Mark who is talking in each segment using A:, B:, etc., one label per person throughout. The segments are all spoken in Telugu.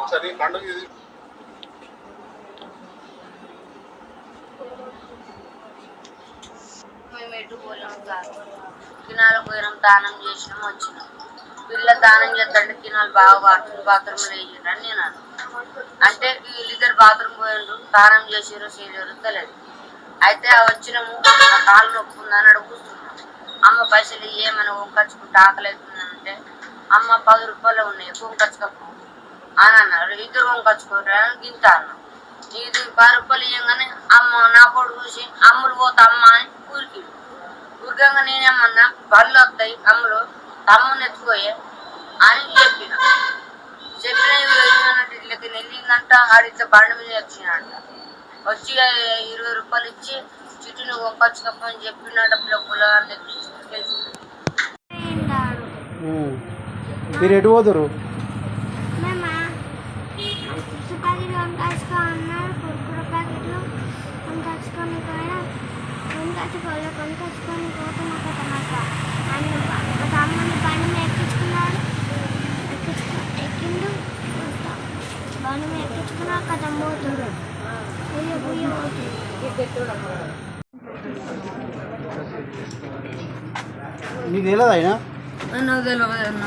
A: ఒకసారి పండుగ
B: మేము ఎటు కినాలకు పోయినాం దానం చేసినాం వచ్చినాం. పిల్ల దానం చేద్దంటే కినాలు బాగా బాత్రూమ్ బాత్రూమ్లో వేసిండ్రు అని నేను అంటే వీళ్ళిద్దరు బాత్రూమ్ పోయిండ్రు దానం చేసిరో చేయలేరు తెలియదు. అయితే ఆ వచ్చినాము నా కాలు ఉందని అడుగుతున్నాం అమ్మ పైసలు ఏమైనా వంకచ్చుకుంటే ఆకలి అవుతుందంటే అమ్మ పది రూపాయలు ఉన్నాయి వంకచ్చుకపో అని అన్నారు ఇద్దరు వంకచ్చుకోరు అని గింత అన్నాం ఇది పది రూపాయలు ఇవ్వగానే అమ్మ నా కొడుకు చూసి అమ్ములు పోతా అమ్మ అని ఊరికి. ఊరికంగా నేనేమన్నా బళ్ళు వస్తాయి అమ్ములు తమ్ముని ఎత్తుకోయే అని చెప్పిన. చెప్పిన ఇట్లకి నెల్లిందంట ఆడితే బండి మీద వచ్చినంట వచ్చి ఇరవై రూపాయలు ఇచ్చి చిట్టుని వంకొచ్చుకపోని చెప్పిన డబ్బుల
C: మీరు ఎటు పోదురు
D: మేమా అన్నారు కుర్కుర ప్యాకెట్లు వంకాచుకొని పోయినా ఆయన మా తమ్ముని బండి మీద ఎక్కించుకున్నాడు. ఎక్కించుకు ఎక్కిండు బండి మీద ఎక్కించుకున్నాడు కదా పోతుడు బుయ్య బుయ్య పోతుంది
C: నీకు తెలియదు ఆయన?
B: నాకు తెలియదు అన్న?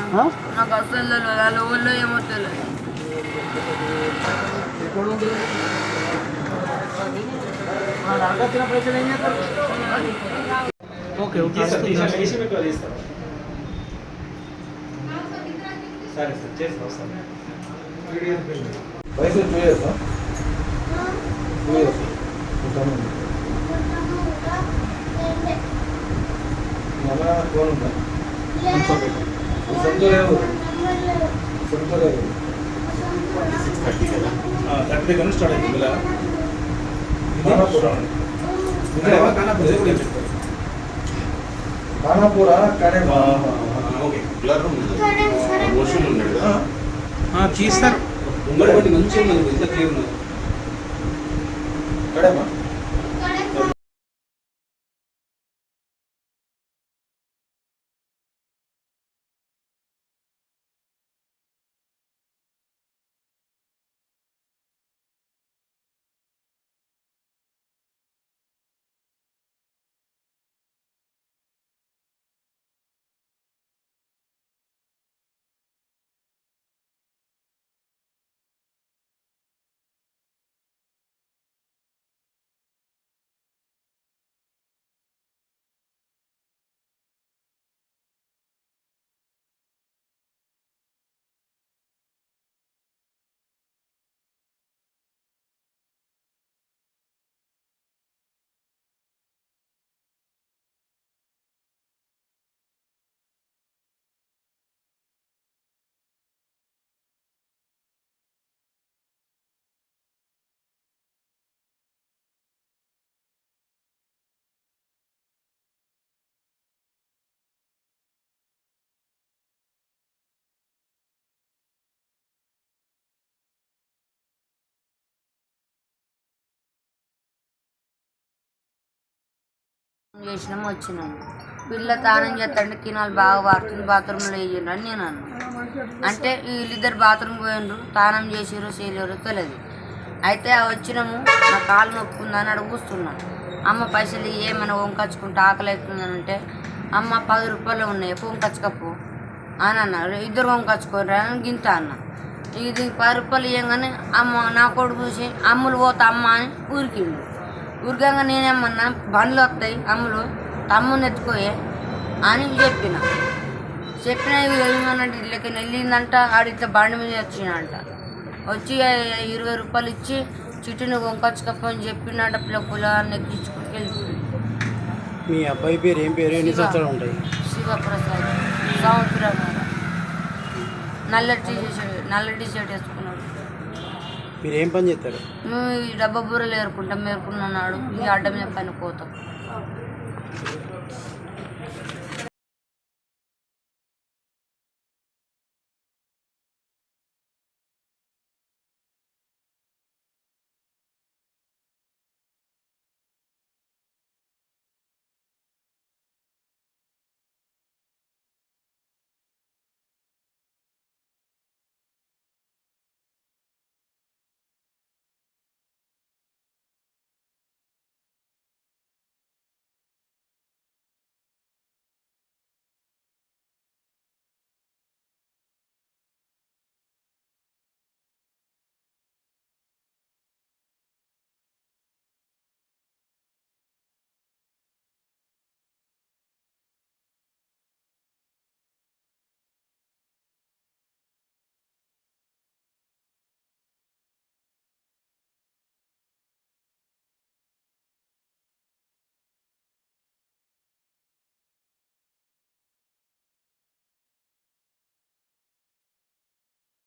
B: నాకు అసలు తెలియదు వాళ్ళ ఊళ్ళో ఏమో తెలియదు
C: ఓకే ఓకే.
E: సరే సార్ చేస్తాం సార్
A: వయసు టూ ఇయర్స్ టూ ఇయర్స్ అమ్మ ఫోన్ ఉందా? సొంత లేవు. సొంత లేవు.
E: థర్టీ దగ్గర నుంచి స్టార్ట్ అయింది ఇలా
A: ఖానాపూరా
F: ఓకే. బ్లర్ మోషన్ ఉన్నాడు కదా?
E: తీస్తారు.
F: మంచిగా ఇంత క్లియర్ ఉన్నది.
A: కడేమా
B: చేసినాం వచ్చినాం. పిల్ల తానం చేస్తాంటే కినాలు బాగా బాత్రూమ్ బాత్రూంలో వేయండి అని నేను అన్నాను అంటే వీళ్ళిద్దరు బాత్రూమ్ పోయిండ్రు తానం చేసిరో చేయలేరో తెలియదు అయితే ఆ వచ్చినాము నా కాలు నొప్పి ఉందని అడుగుస్తున్నాను అమ్మ పైసలు ఏమైనా వంకచ్చుకుంటే ఆకలి అవుతుందని అంటే అమ్మ పది రూపాయలు ఉన్నాయి వంకచ్చుకపో? అని అన్నారు ఇద్దరు వంకచ్చుకోరు అని గింత అన్న. ఇది పది రూపాయలు ఇవ్వగానే అమ్మ నా కొడుకు చూసి అమ్ములు పోతా అమ్మ అని ఊరికిండు. ఊరికంగా నేనేమన్నా బండ్లు వస్తాయి అమ్ములు తమ్ముని ఎత్తుకోయే అని చెప్పిన. చెప్పిన ఏమన్నట్టు ఇట్లకి వెళ్ళిందంట ఆడితే బండి మీద వచ్చినంట వచ్చి ఇరవై రూపాయలు ఇచ్చి చిట్టుని వంకొచ్చుకపోని చెప్పినట్టు పిల్ల పొలాన్ని ఎక్కించుకుని వెళ్ళిపోయింది
C: మీ అబ్బాయి పేరు ఏం పేరు ఎన్ని సంవత్సరాలు ఉంటాయి?
B: శివప్రసాద్. సంవత్సరం నల్ల టీ షర్ట్ నల్ల టీ షర్ట్ వేసుకున్నాడు.
C: మీరు ఏం పని చేస్తారు?
B: ఈ డబ్బా బూరలు ఏరుకుంటాం ఏరుకున్నాడు మీ అడ్డం మీద పైన పోతాం